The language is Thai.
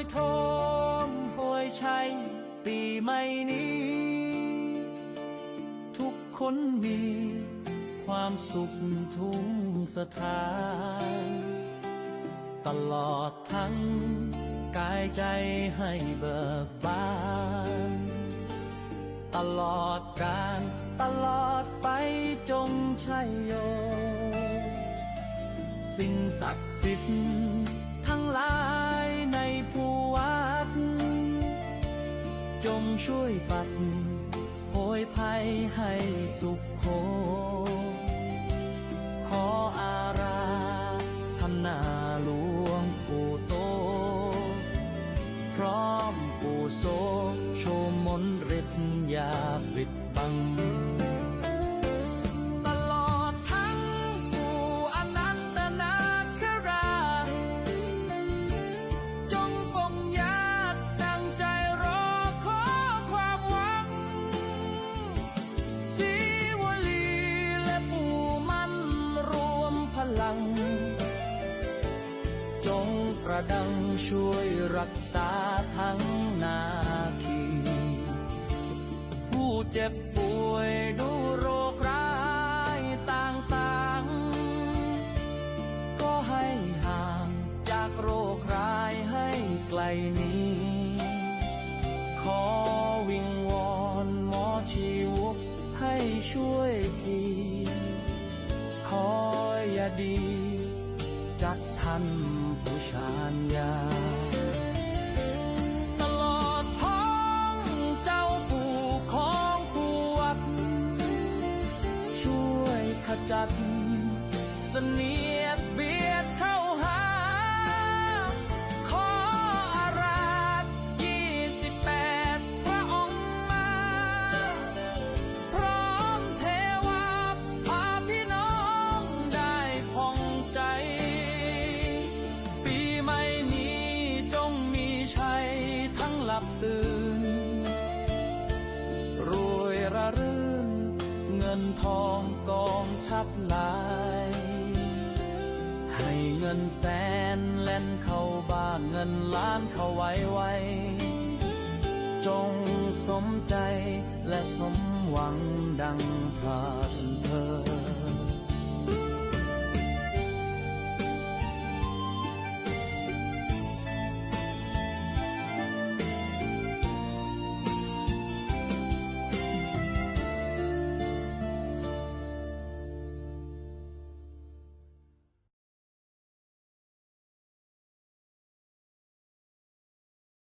ยโทมโหยชัยปีใหม่นี้ ทุกคนมีความสุขทุกสถาน ตลอดทั้งกายใจให้เบิกบาน ตลอดการตลอดไปจงชัยโย สิ่งศักดิ์สิทธิ์ทั้งหลาย ช่วยปัดโพยภัยให้สุขโค ขออาราธนาหลวงปู่โต พร้อมปู่โสโชมนต์ฤทธิ์ยาปิดบัง ลัง จงประดังช่วยรักษาทั้งนาคี ผู้เจ็บป่วยดูโรคร้ายต่างๆ ก็ให้ห่างจากโรคร้ายให้ไกลนี้ ขอวิงวอนหมอชีวกให้ช่วยที ดี จักท่านผู้ชานยาตลอดท้องเจ้าปู่ของปวด ช่วยขจัด บตื่น รวยระรื่น เงินทองกองชับหลาย ให้เงินแสนแล่นเข้าบ้านเงินล้านเข้าไว้ไวจงสมใจและสมหวังดังผ่านเธอ